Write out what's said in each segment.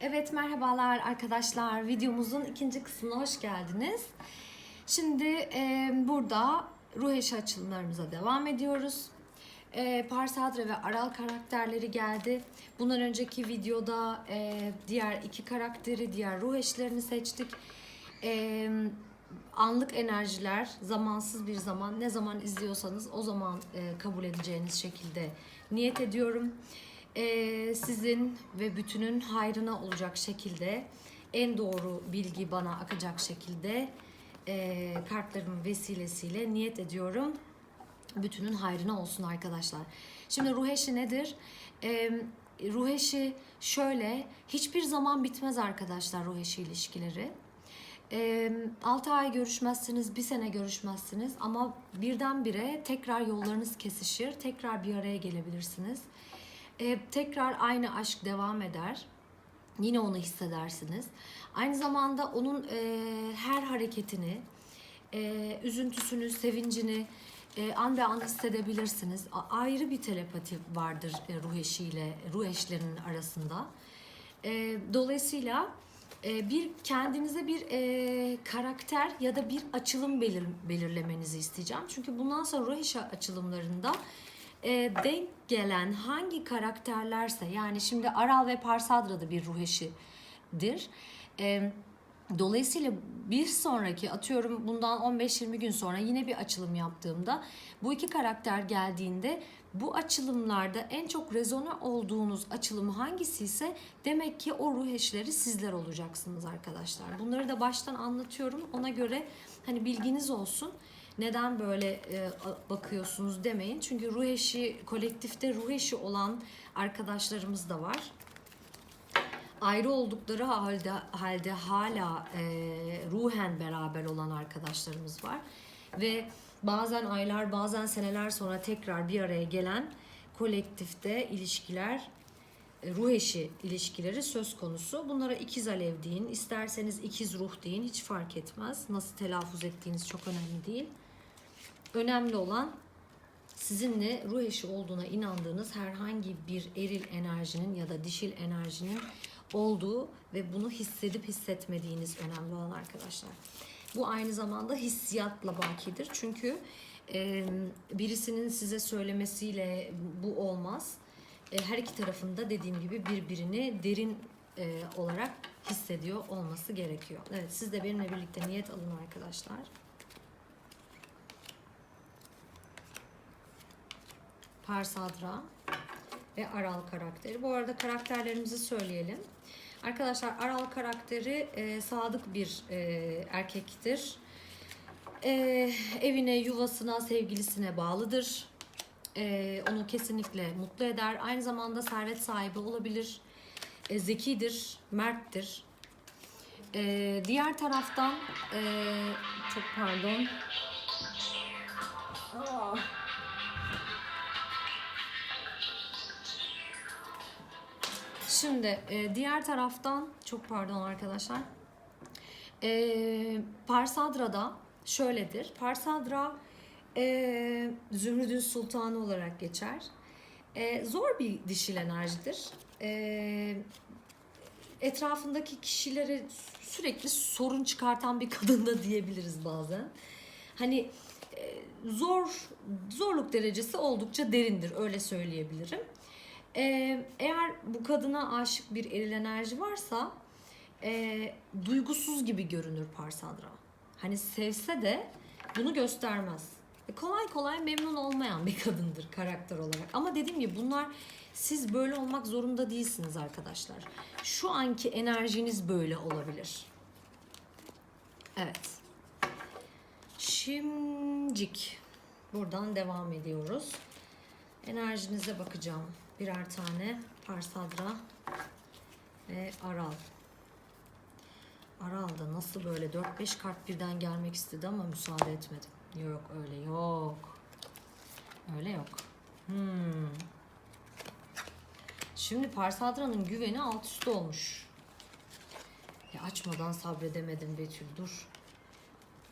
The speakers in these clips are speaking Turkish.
Evet merhabalar arkadaşlar. Videomuzun ikinci kısmına hoş geldiniz. Şimdi e, burada ruh eşi açılımlarımıza devam ediyoruz. E, Parsadra ve Aral karakterleri geldi. Bundan önceki videoda e, diğer iki karakteri, diğer ruh eşlerini seçtik. E, anlık enerjiler, zamansız bir zaman, ne zaman izliyorsanız o zaman e, kabul edeceğiniz şekilde niyet ediyorum. E, sizin ve bütünün hayrına olacak şekilde, en doğru bilgi bana akacak şekilde e, kartlarımın vesilesiyle niyet ediyorum. Bütünün hayrına olsun arkadaşlar. Şimdi ruh eşi nedir? E, ruh eşi şöyle, hiçbir zaman bitmez arkadaşlar ruh eşi ilişkileri. 6 ay görüşmezsiniz, bir sene görüşmezsiniz ama birdenbire tekrar yollarınız kesişir, tekrar bir araya gelebilirsiniz. Ee, tekrar aynı aşk devam eder. Yine onu hissedersiniz. Aynı zamanda onun e, her hareketini, e, üzüntüsünü, sevincini e, an be an hissedebilirsiniz. A- ayrı bir telepati vardır e, ruh eşiyle, ruh eşlerinin arasında. E, dolayısıyla e, bir kendinize bir e, karakter ya da bir açılım belir, belirlemenizi isteyeceğim. Çünkü bundan sonra ruh eşi açılımlarında e, denk gelen hangi karakterlerse yani şimdi Aral ve Parsadra da bir ruh eşidir. E, Dolayısıyla bir sonraki atıyorum bundan 15-20 gün sonra yine bir açılım yaptığımda bu iki karakter geldiğinde bu açılımlarda en çok rezone olduğunuz açılım hangisi ise demek ki o ruh eşleri sizler olacaksınız arkadaşlar. Bunları da baştan anlatıyorum. Ona göre hani bilginiz olsun. Neden böyle e, bakıyorsunuz demeyin. Çünkü ruh eşi kolektifte ruh eşi olan arkadaşlarımız da var ayrı oldukları halde, halde hala e, ruhen beraber olan arkadaşlarımız var. Ve bazen aylar bazen seneler sonra tekrar bir araya gelen kolektifte ilişkiler e, ruh eşi ilişkileri söz konusu. Bunlara ikiz alev deyin, isterseniz ikiz ruh deyin hiç fark etmez. Nasıl telaffuz ettiğiniz çok önemli değil. Önemli olan sizinle ruh eşi olduğuna inandığınız herhangi bir eril enerjinin ya da dişil enerjinin olduğu ve bunu hissedip hissetmediğiniz önemli olan arkadaşlar. Bu aynı zamanda hissiyatla bakidir. Çünkü e, birisinin size söylemesiyle bu olmaz. E, her iki tarafında dediğim gibi birbirini derin e, olarak hissediyor olması gerekiyor. Evet siz de benimle birlikte niyet alın arkadaşlar. Parsadra ve Aral karakteri. Bu arada karakterlerimizi söyleyelim. Arkadaşlar Aral karakteri e, sadık bir e, erkektir. E, evine, yuvasına, sevgilisine bağlıdır. E, onu kesinlikle mutlu eder. Aynı zamanda servet sahibi olabilir. E, zekidir, merttir. E, diğer taraftan e, çok pardon. Aa. Şimdi e, diğer taraftan çok pardon arkadaşlar. E, Parsadra'da şöyledir. Parsadra e, Zümrüdün Sultanı olarak geçer. E, zor bir dişil enerjidir. E, etrafındaki kişilere sürekli sorun çıkartan bir kadın da diyebiliriz bazen. Hani e, zor zorluk derecesi oldukça derindir öyle söyleyebilirim. Eğer bu kadına aşık bir eril enerji varsa e, duygusuz gibi görünür Parsandra. Hani sevse de bunu göstermez. E, kolay kolay memnun olmayan bir kadındır karakter olarak. Ama dediğim gibi bunlar siz böyle olmak zorunda değilsiniz arkadaşlar. Şu anki enerjiniz böyle olabilir. Evet. Şimdicik buradan devam ediyoruz. Enerjinize bakacağım birer tane Parsadra ve Aral. Aral da nasıl böyle 4-5 kart birden gelmek istedi ama müsaade etmedim. Yok öyle yok. Öyle yok. Hmm. Şimdi Parsadra'nın güveni alt üst olmuş. Ya açmadan sabredemedim Betül dur.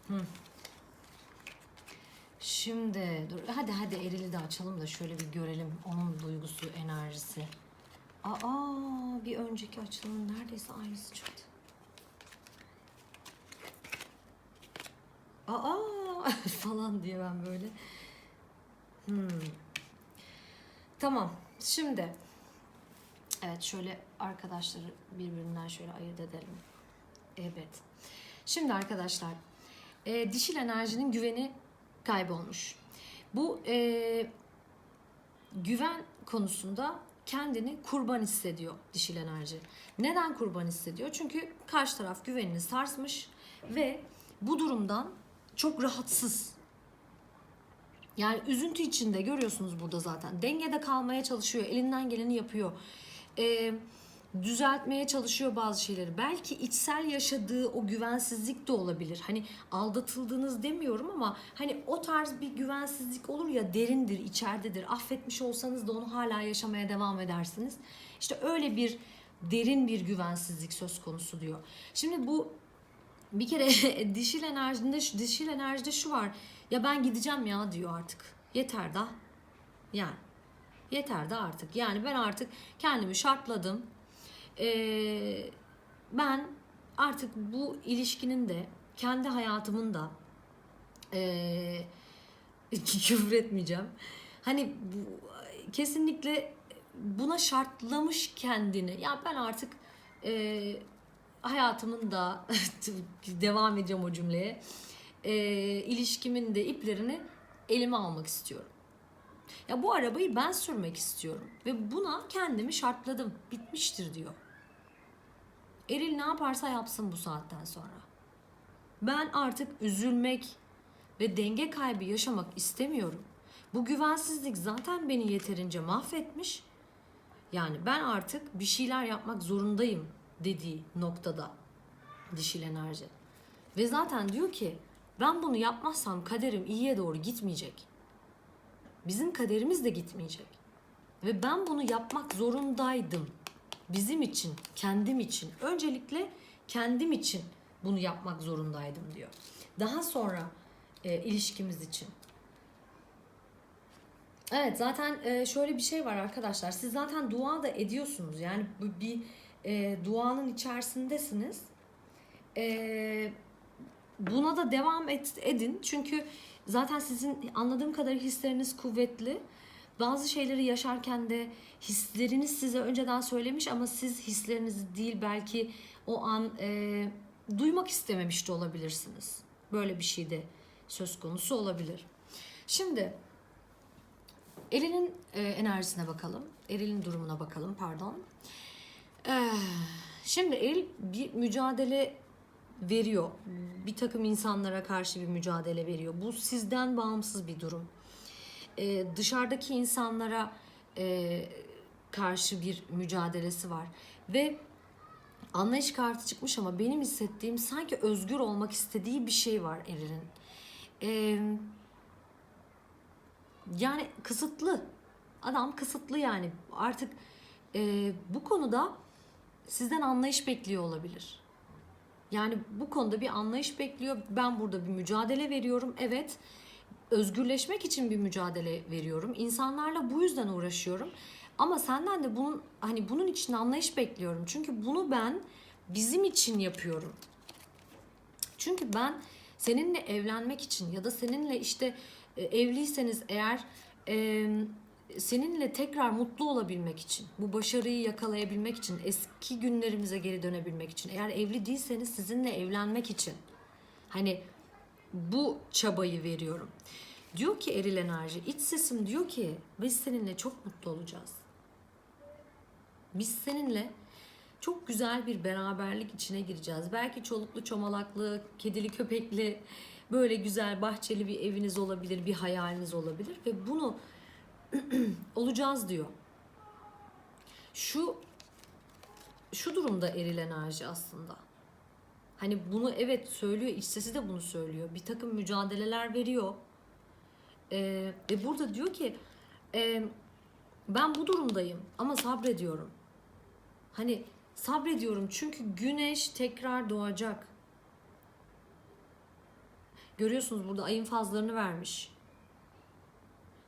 Hmm. Şimdi dur hadi hadi Eril'i de açalım da şöyle bir görelim onun duygusu, enerjisi. Aa bir önceki açılımın neredeyse aynısı çıktı. Aa falan diye ben böyle. Hmm. Tamam. Şimdi evet şöyle arkadaşları birbirinden şöyle ayırt edelim. Evet. Şimdi arkadaşlar e, dişil enerjinin güveni kaybolmuş. Bu e, güven konusunda kendini kurban hissediyor dişil enerji. Neden kurban hissediyor? Çünkü karşı taraf güvenini sarsmış ve bu durumdan çok rahatsız. Yani üzüntü içinde görüyorsunuz burada zaten. Dengede kalmaya çalışıyor, elinden geleni yapıyor. Ee, düzeltmeye çalışıyor bazı şeyleri. Belki içsel yaşadığı o güvensizlik de olabilir. Hani aldatıldığınız demiyorum ama hani o tarz bir güvensizlik olur ya derindir, içeridedir. Affetmiş olsanız da onu hala yaşamaya devam edersiniz. İşte öyle bir derin bir güvensizlik söz konusu diyor. Şimdi bu bir kere dişil enerjinde şu dişil enerjide şu var. Ya ben gideceğim ya diyor artık. Yeter da. Yani yeter da artık. Yani ben artık kendimi şartladım. Ee, ben artık bu ilişkinin de kendi hayatımın da ee, küfür etmeyeceğim. Hani bu, kesinlikle buna şartlamış kendini. Ya ben artık ee, hayatımın da devam edeceğim o cümleye. Ee, ilişkimin de iplerini elime almak istiyorum. Ya bu arabayı ben sürmek istiyorum ve buna kendimi şartladım. Bitmiştir diyor. Eril ne yaparsa yapsın bu saatten sonra. Ben artık üzülmek ve denge kaybı yaşamak istemiyorum. Bu güvensizlik zaten beni yeterince mahvetmiş. Yani ben artık bir şeyler yapmak zorundayım dediği noktada dişil enerji. Ve zaten diyor ki ben bunu yapmazsam kaderim iyiye doğru gitmeyecek. Bizim kaderimiz de gitmeyecek. Ve ben bunu yapmak zorundaydım. Bizim için, kendim için. Öncelikle kendim için bunu yapmak zorundaydım diyor. Daha sonra e, ilişkimiz için. Evet zaten e, şöyle bir şey var arkadaşlar. Siz zaten dua da ediyorsunuz. Yani bu bir e, duanın içerisindesiniz. E, buna da devam et, edin. Çünkü zaten sizin anladığım kadarıyla hisleriniz kuvvetli. Bazı şeyleri yaşarken de hisleriniz size önceden söylemiş ama siz hislerinizi değil belki o an e, duymak istememiş de olabilirsiniz. Böyle bir şey de söz konusu olabilir. Şimdi Eril'in e, enerjisine bakalım. Eril'in durumuna bakalım pardon. Ee, şimdi Eril bir mücadele veriyor. Bir takım insanlara karşı bir mücadele veriyor. Bu sizden bağımsız bir durum. Ee, dışarıdaki insanlara e, karşı bir mücadelesi var. Ve anlayış kartı çıkmış ama benim hissettiğim sanki özgür olmak istediği bir şey var Eril'in. Ee, yani kısıtlı. Adam kısıtlı yani. Artık e, bu konuda sizden anlayış bekliyor olabilir. Yani bu konuda bir anlayış bekliyor. Ben burada bir mücadele veriyorum. Evet. Özgürleşmek için bir mücadele veriyorum. İnsanlarla bu yüzden uğraşıyorum. Ama senden de bunun hani bunun için anlayış bekliyorum. Çünkü bunu ben bizim için yapıyorum. Çünkü ben seninle evlenmek için ya da seninle işte e, evliyseniz eğer e, seninle tekrar mutlu olabilmek için, bu başarıyı yakalayabilmek için, eski günlerimize geri dönebilmek için, eğer evli değilseniz sizinle evlenmek için. Hani bu çabayı veriyorum. Diyor ki eril enerji, iç sesim diyor ki biz seninle çok mutlu olacağız. Biz seninle çok güzel bir beraberlik içine gireceğiz. Belki çoluklu, çomalaklı, kedili, köpekli, böyle güzel bahçeli bir eviniz olabilir, bir hayaliniz olabilir ve bunu olacağız diyor. Şu şu durumda eril enerji aslında. Hani bunu evet söylüyor, iç sesi de bunu söylüyor. Bir takım mücadeleler veriyor. Ee, ve burada diyor ki e, ben bu durumdayım ama sabrediyorum. Hani sabrediyorum çünkü güneş tekrar doğacak. Görüyorsunuz burada ayın fazlarını vermiş.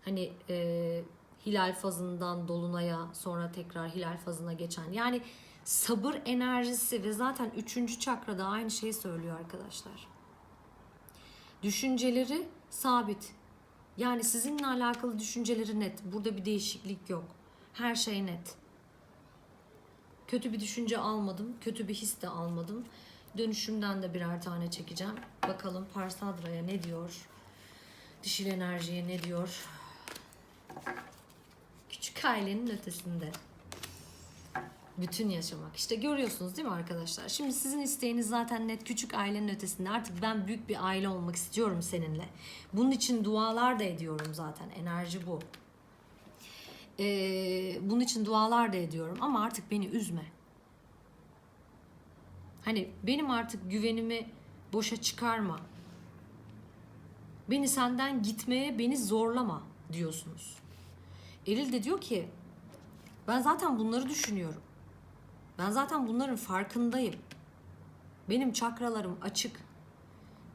Hani e, hilal fazından dolunaya sonra tekrar hilal fazına geçen yani sabır enerjisi ve zaten üçüncü çakrada aynı şeyi söylüyor arkadaşlar. Düşünceleri sabit. Yani sizinle alakalı düşünceleri net. Burada bir değişiklik yok. Her şey net. Kötü bir düşünce almadım. Kötü bir his de almadım. Dönüşümden de birer tane çekeceğim. Bakalım Parsadra'ya ne diyor? Dişil enerjiye ne diyor? Küçük ailenin ötesinde. Bütün yaşamak. İşte görüyorsunuz değil mi arkadaşlar? Şimdi sizin isteğiniz zaten net küçük ailenin ötesinde. Artık ben büyük bir aile olmak istiyorum seninle. Bunun için dualar da ediyorum zaten. Enerji bu. Ee, bunun için dualar da ediyorum ama artık beni üzme. Hani benim artık güvenimi boşa çıkarma. Beni senden gitmeye beni zorlama diyorsunuz. Eril de diyor ki ben zaten bunları düşünüyorum. Ben zaten bunların farkındayım. Benim çakralarım açık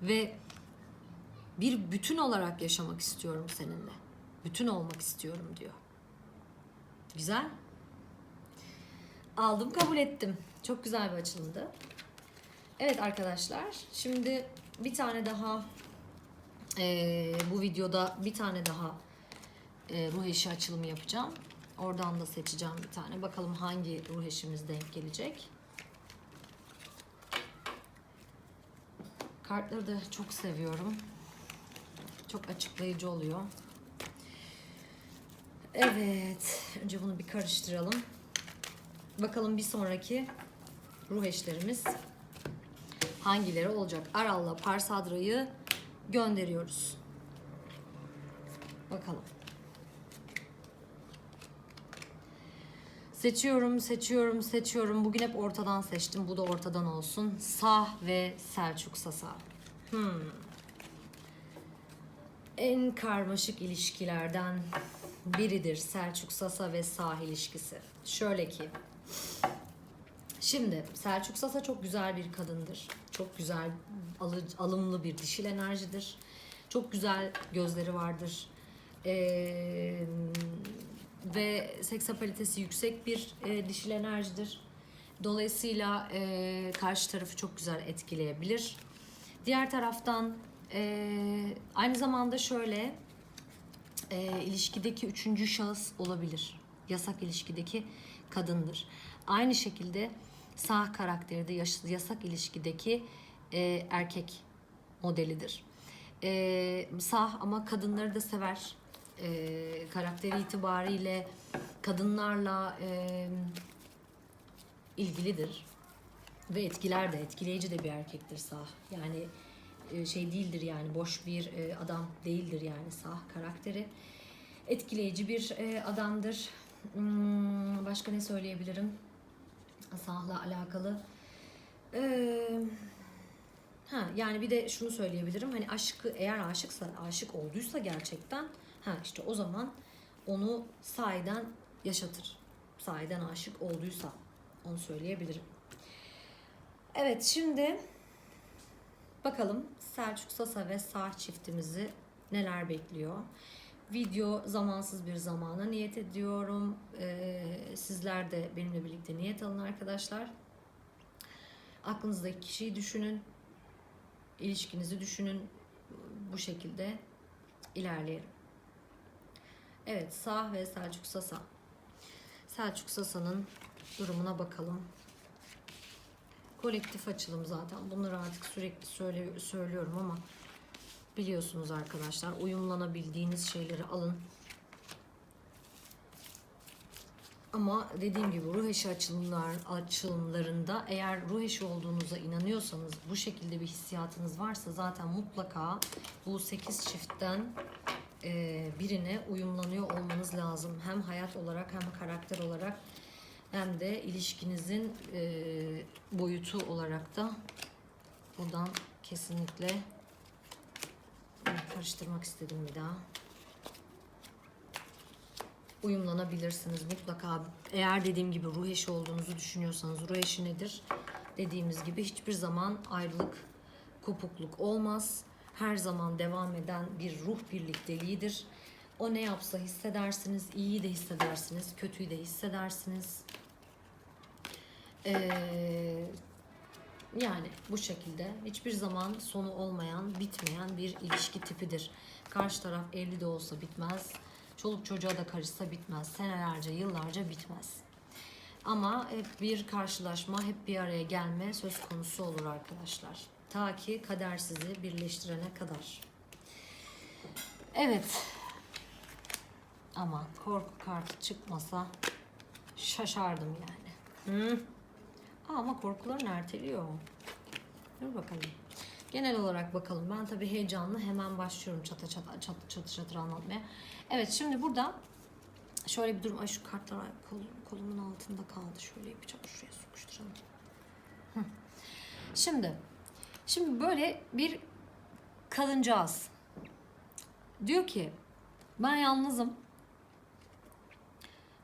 ve bir bütün olarak yaşamak istiyorum seninle. Bütün olmak istiyorum diyor. Güzel. Aldım kabul ettim. Çok güzel bir açılımdı. Evet arkadaşlar şimdi bir tane daha eee, bu videoda bir tane daha eee, ruh eşi açılımı yapacağım. Oradan da seçeceğim bir tane. Bakalım hangi ruh eşimiz denk gelecek. Kartları da çok seviyorum. Çok açıklayıcı oluyor. Evet. Önce bunu bir karıştıralım. Bakalım bir sonraki ruh eşlerimiz hangileri olacak? Aral'la Parsadra'yı gönderiyoruz. Bakalım. Seçiyorum, seçiyorum, seçiyorum. Bugün hep ortadan seçtim. Bu da ortadan olsun. Sah ve Selçuk Sasa. Hmm. En karmaşık ilişkilerden biridir Selçuk Sasa ve Sah ilişkisi. Şöyle ki, Şimdi Selçuk Sasa çok güzel bir kadındır. Çok güzel, alı- alımlı bir dişil enerjidir. Çok güzel gözleri vardır. Ee, ve seksapalitesi yüksek bir e, dişil enerjidir. Dolayısıyla e, karşı tarafı çok güzel etkileyebilir. Diğer taraftan e, aynı zamanda şöyle e, ilişkideki üçüncü şahıs olabilir. Yasak ilişkideki kadındır. Aynı şekilde sağ karakteri de yasak ilişkideki e, erkek modelidir. E, sağ ama kadınları da sever. E, karakteri itibariyle kadınlarla e, ilgilidir ve etkiler de etkileyici de bir erkektir sağ. Yani e, şey değildir yani boş bir e, adam değildir yani sağ karakteri. Etkileyici bir e, adamdır. Hmm, başka ne söyleyebilirim? Sahla alakalı. Ee, ha yani bir de şunu söyleyebilirim. Hani aşkı eğer aşıksa, aşık olduysa gerçekten ha işte o zaman onu sahiden yaşatır. Sahiden aşık olduysa onu söyleyebilirim. Evet şimdi bakalım Selçuk Sasa ve Sah çiftimizi neler bekliyor. Video zamansız bir zamana niyet ediyorum. Ee, sizler de benimle birlikte niyet alın arkadaşlar. Aklınızdaki kişiyi düşünün. ilişkinizi düşünün. Bu şekilde ilerleyelim. Evet, Sah ve Selçuk Sasa. Selçuk Sasa'nın durumuna bakalım. Kolektif açılım zaten. Bunları artık sürekli söyle, söylüyorum ama biliyorsunuz arkadaşlar. Uyumlanabildiğiniz şeyleri alın. Ama dediğim gibi ruh eşi açılımlar, açılımlarında eğer ruh eşi olduğunuza inanıyorsanız, bu şekilde bir hissiyatınız varsa zaten mutlaka bu 8 çiftten birine uyumlanıyor olmanız lazım. Hem hayat olarak hem karakter olarak hem de ilişkinizin e, boyutu olarak da buradan kesinlikle karıştırmak istedim bir daha. Uyumlanabilirsiniz mutlaka. Eğer dediğim gibi ruh eşi olduğunuzu düşünüyorsanız ruh eşi nedir? Dediğimiz gibi hiçbir zaman ayrılık, kopukluk olmaz. Her zaman devam eden bir ruh birlikteliğidir. O ne yapsa hissedersiniz. İyiyi de hissedersiniz. Kötüyü de hissedersiniz. Ee, yani bu şekilde hiçbir zaman sonu olmayan, bitmeyen bir ilişki tipidir. Karşı taraf evli de olsa bitmez. Çoluk çocuğa da karışsa bitmez. Senelerce, yıllarca bitmez. Ama hep bir karşılaşma, hep bir araya gelme söz konusu olur arkadaşlar. Ta ki kader sizi birleştirene kadar. Evet. Ama korku kartı çıkmasa şaşardım yani. Hı? Ama korkularını erteliyor. Dur bakalım. Genel olarak bakalım. Ben tabii heyecanlı hemen başlıyorum çata çata çat çatı çatır anlatmaya. Evet şimdi burada şöyle bir durum. Ay şu kartlar kolum, kolumun altında kaldı. Şöyle yapacağım. Şuraya sokuşturalım. Hı. Şimdi şimdi böyle bir kadıncağız diyor ki ben yalnızım.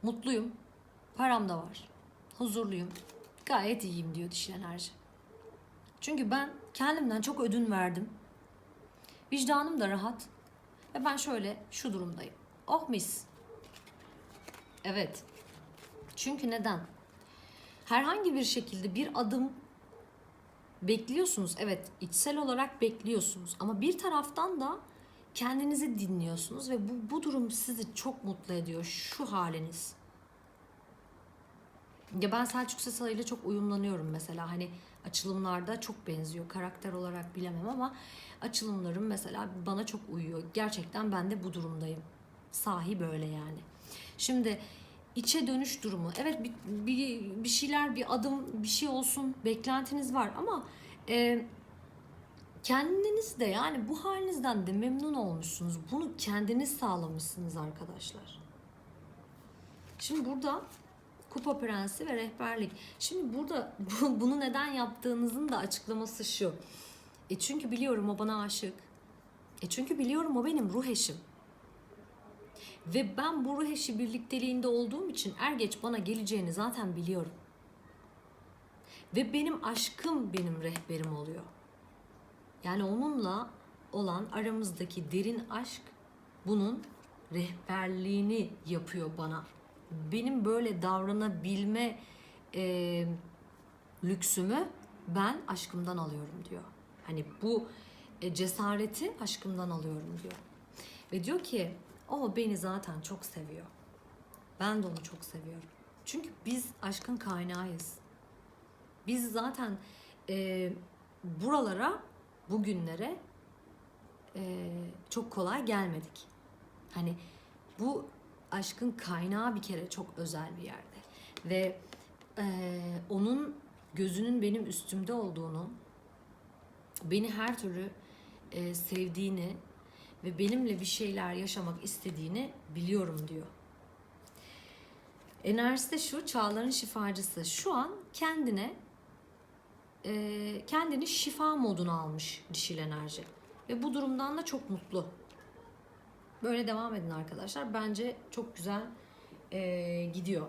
Mutluyum. Param da var. Huzurluyum. Gayet iyiyim diyor dişil enerji. Çünkü ben kendimden çok ödün verdim. Vicdanım da rahat. Ve ben şöyle şu durumdayım. Oh mis. Evet. Çünkü neden? Herhangi bir şekilde bir adım bekliyorsunuz. Evet, içsel olarak bekliyorsunuz. Ama bir taraftan da kendinizi dinliyorsunuz ve bu, bu durum sizi çok mutlu ediyor. Şu haliniz. Ya ben Selçuk Sesal ile çok uyumlanıyorum mesela. Hani açılımlarda çok benziyor. Karakter olarak bilemem ama açılımlarım mesela bana çok uyuyor. Gerçekten ben de bu durumdayım. Sahi böyle yani. Şimdi içe dönüş durumu. Evet bir, bir, bir şeyler, bir adım, bir şey olsun beklentiniz var ama e, kendiniz de yani bu halinizden de memnun olmuşsunuz. Bunu kendiniz sağlamışsınız arkadaşlar. Şimdi burada Kupa Prensi ve rehberlik. Şimdi burada bu- bunu neden yaptığınızın da açıklaması şu. E çünkü biliyorum o bana aşık. E çünkü biliyorum o benim ruh eşim. Ve ben bu ruh eşi birlikteliğinde olduğum için er geç bana geleceğini zaten biliyorum. Ve benim aşkım benim rehberim oluyor. Yani onunla olan aramızdaki derin aşk bunun rehberliğini yapıyor bana. Benim böyle davranabilme e, lüksümü ben aşkımdan alıyorum diyor. Hani bu e, cesareti aşkımdan alıyorum diyor. Ve diyor ki o beni zaten çok seviyor. Ben de onu çok seviyorum. Çünkü biz aşkın kaynağıyız. Biz zaten e, buralara, bugünlere e, çok kolay gelmedik. Hani bu aşkın kaynağı bir kere çok özel bir yerde. Ve e, onun gözünün benim üstümde olduğunu, beni her türlü e, sevdiğini ve benimle bir şeyler yaşamak istediğini biliyorum diyor. Enerjisi de şu, çağların şifacısı. Şu an kendine e, kendini şifa moduna almış dişil enerji. Ve bu durumdan da çok mutlu. Böyle devam edin arkadaşlar. Bence çok güzel e, gidiyor.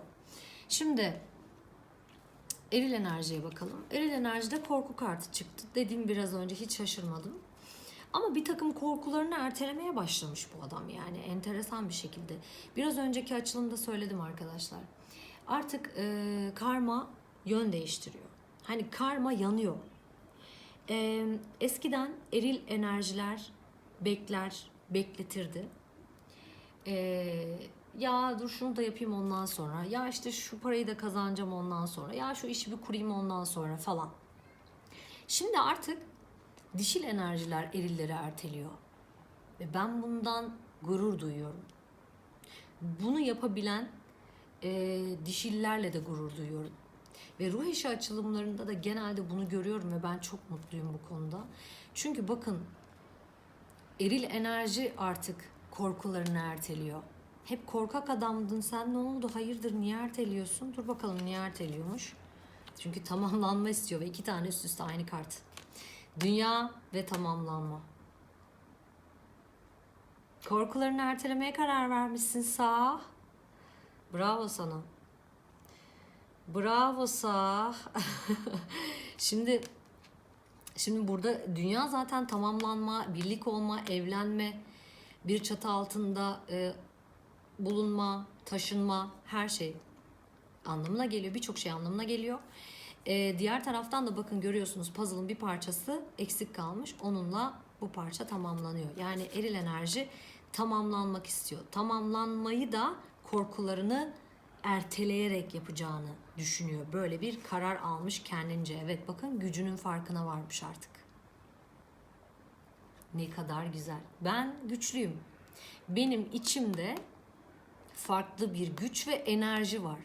Şimdi eril enerjiye bakalım. Eril enerjide korku kartı çıktı. Dediğim biraz önce hiç şaşırmadım. Ama bir takım korkularını ertelemeye başlamış bu adam yani enteresan bir şekilde. Biraz önceki açılımda söyledim arkadaşlar. Artık e, karma yön değiştiriyor. Hani karma yanıyor. E, eskiden eril enerjiler bekler, bekletirdi. E, ya dur şunu da yapayım ondan sonra. Ya işte şu parayı da kazanacağım ondan sonra. Ya şu işi bir kurayım ondan sonra falan. Şimdi artık dişil enerjiler erilleri erteliyor. Ve ben bundan gurur duyuyorum. Bunu yapabilen e, dişillerle de gurur duyuyorum. Ve ruh eşi açılımlarında da genelde bunu görüyorum ve ben çok mutluyum bu konuda. Çünkü bakın eril enerji artık korkularını erteliyor. Hep korkak adamdın sen ne oldu hayırdır niye erteliyorsun? Dur bakalım niye erteliyormuş. Çünkü tamamlanma istiyor ve iki tane üst üste aynı kart. Dünya ve tamamlanma. Korkularını ertelemeye karar vermişsin sağ. Bravo sana. Bravo sağ. şimdi şimdi burada dünya zaten tamamlanma, birlik olma, evlenme bir çatı altında e, bulunma, taşınma, her şey anlamına geliyor. Birçok şey anlamına geliyor. Ee, diğer taraftan da bakın görüyorsunuz puzzle'ın bir parçası eksik kalmış. Onunla bu parça tamamlanıyor. Yani eril enerji tamamlanmak istiyor. Tamamlanmayı da korkularını erteleyerek yapacağını düşünüyor. Böyle bir karar almış kendince. Evet bakın gücünün farkına varmış artık. Ne kadar güzel. Ben güçlüyüm. Benim içimde farklı bir güç ve enerji var.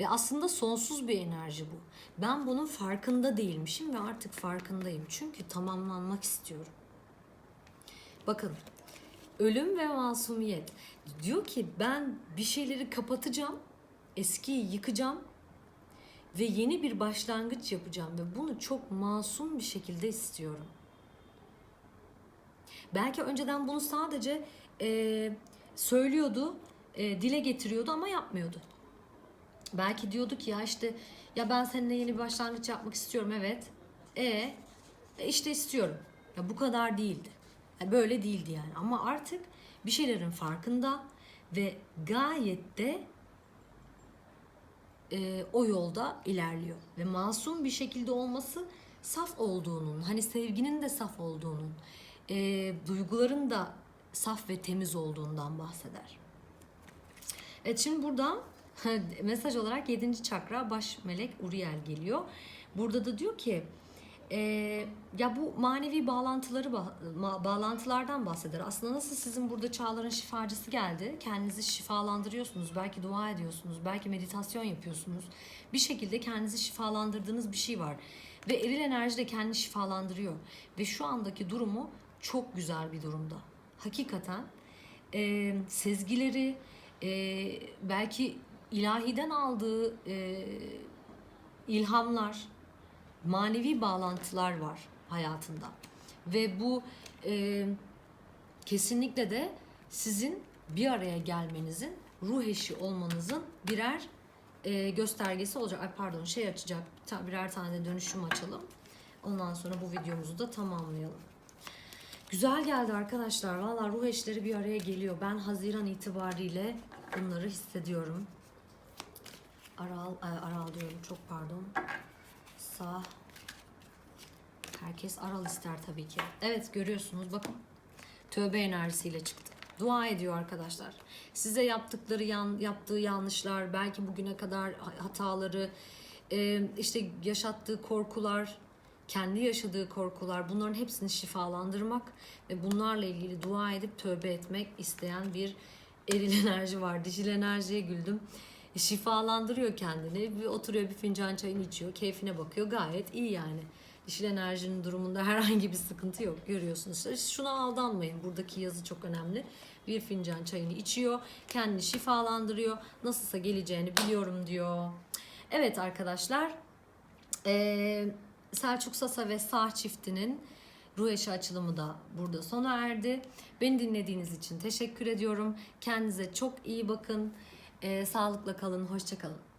Ve aslında sonsuz bir enerji bu. Ben bunun farkında değilmişim ve artık farkındayım. Çünkü tamamlanmak istiyorum. Bakın ölüm ve masumiyet. Diyor ki ben bir şeyleri kapatacağım, eskiyi yıkacağım ve yeni bir başlangıç yapacağım ve bunu çok masum bir şekilde istiyorum. Belki önceden bunu sadece e, söylüyordu, e, dile getiriyordu ama yapmıyordu. Belki diyordu ki ya işte ya ben seninle yeni bir başlangıç yapmak istiyorum evet. E, e işte istiyorum. Ya bu kadar değildi. Ya böyle değildi yani. Ama artık bir şeylerin farkında ve gayet de e, o yolda ilerliyor. Ve masum bir şekilde olması saf olduğunun, hani sevginin de saf olduğunun, e, duyguların da saf ve temiz olduğundan bahseder. Evet şimdi burada mesaj olarak 7. çakra baş melek Uriel geliyor. Burada da diyor ki e, ya bu manevi bağlantıları bağlantılardan bahseder. Aslında nasıl sizin burada çağların şifacısı geldi. Kendinizi şifalandırıyorsunuz. Belki dua ediyorsunuz. Belki meditasyon yapıyorsunuz. Bir şekilde kendinizi şifalandırdığınız bir şey var. Ve eril enerji de kendini şifalandırıyor. Ve şu andaki durumu çok güzel bir durumda. Hakikaten e, sezgileri e, belki ilahiden aldığı e, ilhamlar, manevi bağlantılar var hayatında. Ve bu e, kesinlikle de sizin bir araya gelmenizin, ruh eşi olmanızın birer e, göstergesi olacak. Ay pardon şey açacak, birer tane de dönüşüm açalım. Ondan sonra bu videomuzu da tamamlayalım. Güzel geldi arkadaşlar. Valla ruh eşleri bir araya geliyor. Ben Haziran itibariyle bunları hissediyorum. Aral, Aral diyorum çok pardon. Sağ. Herkes Aral ister tabii ki. Evet görüyorsunuz bakın. Tövbe enerjisiyle çıktı. Dua ediyor arkadaşlar. Size yaptıkları yan, yaptığı yanlışlar, belki bugüne kadar hataları, işte yaşattığı korkular, kendi yaşadığı korkular bunların hepsini şifalandırmak ve bunlarla ilgili dua edip tövbe etmek isteyen bir eril enerji var. Dişil enerjiye güldüm. Şifalandırıyor kendini. Bir oturuyor bir fincan çayını içiyor. Keyfine bakıyor. Gayet iyi yani. Dişil enerjinin durumunda herhangi bir sıkıntı yok. Görüyorsunuz. Şuna aldanmayın. Buradaki yazı çok önemli. Bir fincan çayını içiyor. Kendini şifalandırıyor. Nasılsa geleceğini biliyorum diyor. Evet arkadaşlar. Ee, Selçuk Sasa ve Sağ çiftinin ruh eşi açılımı da burada sona erdi. Beni dinlediğiniz için teşekkür ediyorum. Kendinize çok iyi bakın. Ee, sağlıkla kalın. Hoşçakalın.